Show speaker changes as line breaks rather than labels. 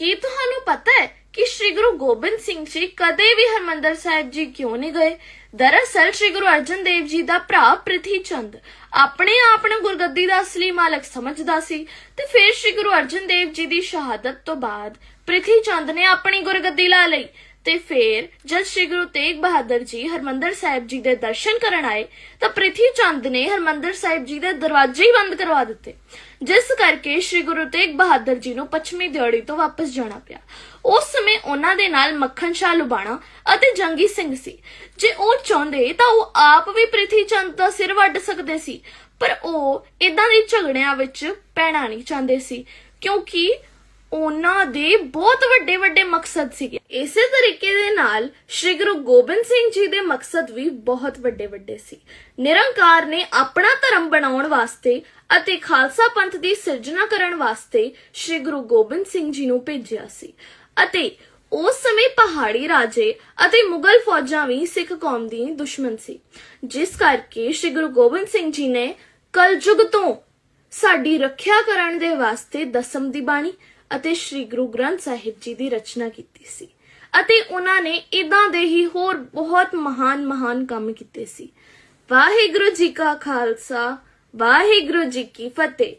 ਕੀ ਤੁਹਾਨੂੰ ਪਤਾ ਹੈ ਕਿ ਸ੍ਰੀ ਗੁਰੂ ਗੋਬਿੰਦ ਸਿੰਘ ਜੀ ਕਦੇ ਵੀ ਹਰਮੰਦਰ ਸਾਹਿਬ ਜੀ ਕਿਉਂ ਨਹੀਂ ਗਏ? ਦਰਅਸਲ ਸ੍ਰੀ ਗੁਰੂ ਅਰਜਨ ਦੇਵ ਜੀ ਦਾ ਭਰਾ ਪ੍ਰਿਥੀ ਚੰਦ ਆਪਣੇ ਆਪ ਨੂੰ ਗੁਰਗੱਦੀ ਦਾ ਅਸਲੀ ਮਾਲਕ ਸਮਝਦਾ ਸੀ ਤੇ ਫਿਰ ਸ੍ਰੀ ਗੁਰੂ ਅਰਜਨ ਦੇਵ ਜੀ ਦੀ ਸ਼ਹਾਦਤ ਤੋਂ ਬਾਅਦ ਪ੍ਰਿਥੀ ਚੰਦ ਨੇ ਆਪਣੀ ਗੁਰਗੱਦੀ ਲਾ ਲਈ। ਤੇ ਫਿਰ ਜਦ ਸ੍ਰੀ ਗੁਰੂ ਤੇਗ ਬਹਾਦਰ ਜੀ ਹਰਮੰਦਰ ਸਾਹਿਬ ਜੀ ਦੇ ਦਰਸ਼ਨ ਕਰਨ ਆਏ, ਤਾਂ ਪ੍ਰਿਥੀ ਚੰਦ ਨੇ ਹਰਮੰਦਰ ਸਾਹਿਬ ਜੀ ਦੇ ਦਰਵਾਜ਼ੇ ਹੀ ਬੰਦ ਕਰਵਾ ਦਿੱਤੇ। ਜਿਸ ਕਰਕੇ ਸ੍ਰੀ ਗੁਰੂ ਤੇਗ ਬਹਾਦਰ ਜੀ ਨੂੰ ਪੱਛਮੀ ਦਿਹਾੜੀ ਤੋਂ ਵਾਪਸ ਜਾਣਾ ਪਿਆ। ਉਸ ਸਮੇਂ ਉਹਨਾਂ ਦੇ ਨਾਲ ਮੱਖਣ ਸ਼ਾਹ ਲੁਬਾਣਾ ਅਤੇ ਜੰਗੀ ਸਿੰਘ ਸੀ। ਜੇ ਉਹ ਚਾਹੁੰਦੇ, ਤਾਂ ਉਹ ਆਪ ਵੀ ਪ੍ਰਿਥੀ ਚੰਦ ਦਾ ਸਿਰ ਵੱਢ ਸਕਦੇ ਸੀ। ਪਰ ਉਹ ਇਦਾਂ ਦੇ ਝਗੜਿਆਂ ਵਿੱਚ ਪੈਣਾ ਨਹੀਂ ਚਾਹੁੰਦੇ ਸੀ, ਕਿਉਂਕਿ ਉਹਨਾਂ ਦੇ ਬਹੁਤ ਵੱਡੇ ਵੱਡੇ ਮਕਸਦ ਸੀਗੇ। ਇਸੇ ਤਰੀਕੇ ਦੇ ਨਾਲ ਸ੍ਰੀ ਗੁਰੂ ਗੋਬਿੰਦ ਸਿੰਘ ਜੀ ਦੇ ਮਕਸਦ ਵੀ ਬਹੁਤ ਵੱਡੇ ਵੱਡੇ ਸੀ। ਨਿਰੰਕਾਰ ਨੇ ਆਪਣਾ ਧਰਮ ਬਣਾਉਣ ਵਾਸਤੇ ਅਤੇ ਖਾਲਸਾ ਪੰਥ ਦੀ ਸਿਰਜਣਾ ਕਰਨ ਵਾਸਤੇ ਸ੍ਰੀ ਗੁਰੂ ਗੋਬਿੰਦ ਸਿੰਘ ਜੀ ਨੂੰ ਭੇਜਿਆ ਸੀ। ਅਤੇ ਉਸ ਸਮੇਂ ਪਹਾੜੀ ਰਾਜੇ ਅਤੇ ਮੁਗਲ ਫੌਜਾਂ ਵੀ ਸਿੱਖ ਕੌਮ ਦੀ ਦੁਸ਼ਮਣ ਸੀ। ਜਿਸ ਕਰਕੇ ਸ੍ਰੀ ਗੁਰੂ ਗੋਬਿੰਦ ਸਿੰਘ ਜੀ ਨੇ ਕਲਯੁਗ ਤੋਂ ਸਾਡੀ ਰੱਖਿਆ ਕਰਨ ਦੇ ਵਾਸਤੇ ਦਸਮ ਦੀ ਬਾਣੀ ਅਤੇ ਸ੍ਰੀ ਗੁਰੂ ਗ੍ਰੰਥ ਸਾਹਿਬ ਜੀ ਦੀ ਰਚਨਾ ਕੀਤੀ ਸੀ। ਅਤੇ ਉਹਨਾਂ ਨੇ ਇਦਾਂ ਦੇ ਹੀ ਹੋਰ ਬਹੁਤ ਮਹਾਨ ਮਹਾਨ ਕੰਮ ਕੀਤੇ ਸੀ। ਵਾਹਿਗੁਰੂ ਜੀ ਕਾ ਖਾਲਸਾ, ਵਾਹਿਗੁਰੂ ਜੀ ਕੀ ਫਤਿਹ।